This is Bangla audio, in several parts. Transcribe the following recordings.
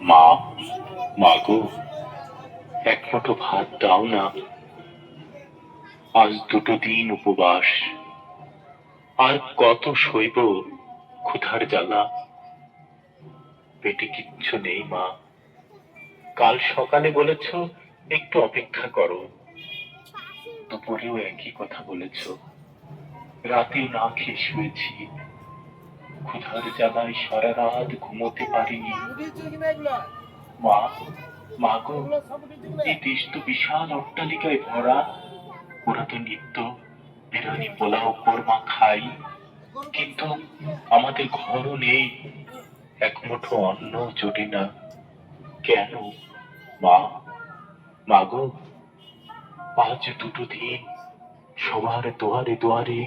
মা মা গো এক মুঠো ভাত দাও না। আজ দুটো দিন উপবাস। আর কত সইব ক্ষুধার জ্বালা। পেটে কিচ্ছু নেই, মা। কাল সকালে বলেছ, একটু অপেক্ষা করো। দুপুরেও একই কথা বলেছ। রাতেও না খেয়ে শুয়েছি। ক্ষুধার জ্বালায় সারা রাত ঘুমোতে পারিনি মা মা গো এই দেশ তো বিশাল অট্টালিকায় ভরা ওরা তো নিত্য পোলাও কোরমা খাই কিন্তু আমাদের ঘরও নেই এক মুঠো অন্ন জোটে না কেন মা মা গো আজ দুটো দিন সবার দুয়ারে দুয়ারে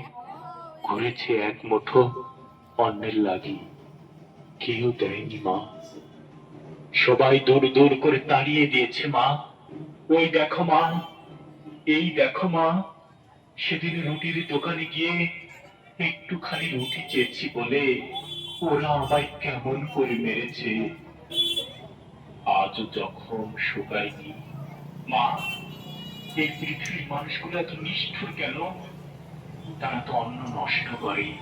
ঘুরেছে এক মুঠো অন্যের লাগি। কেউ দেয়নি মা। সবাই দৌড় দৌড় করে তাড়িয়ে দিয়েছে মা। ওই দেখো মা, এই দেখো মা। সেদিন রুটির দোকানে গিয়ে একটুখানি রুটি চেয়েছি বলে ওরা আমায় কেমন করে মেরেছে। আজও যখন শুকায়নি, মা, এই পৃথিবীর মানুষগুলো এত নিষ্ঠুর কেন? তারা তো অন্ন নষ্ট করে।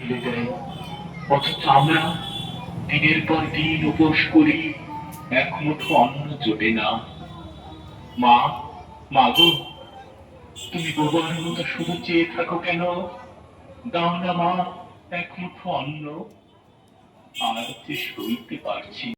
ফেলে দেয় অথচ আমরা দিনের পর দিন উপোস করি এক মুঠো অন্ন জোটে না। মা মা গো, তুমি বোবার মতো শুধু চেয়ে থাকো কেন? দাও না মা এক মুঠো অন্ন। আর যে সইতে পারছি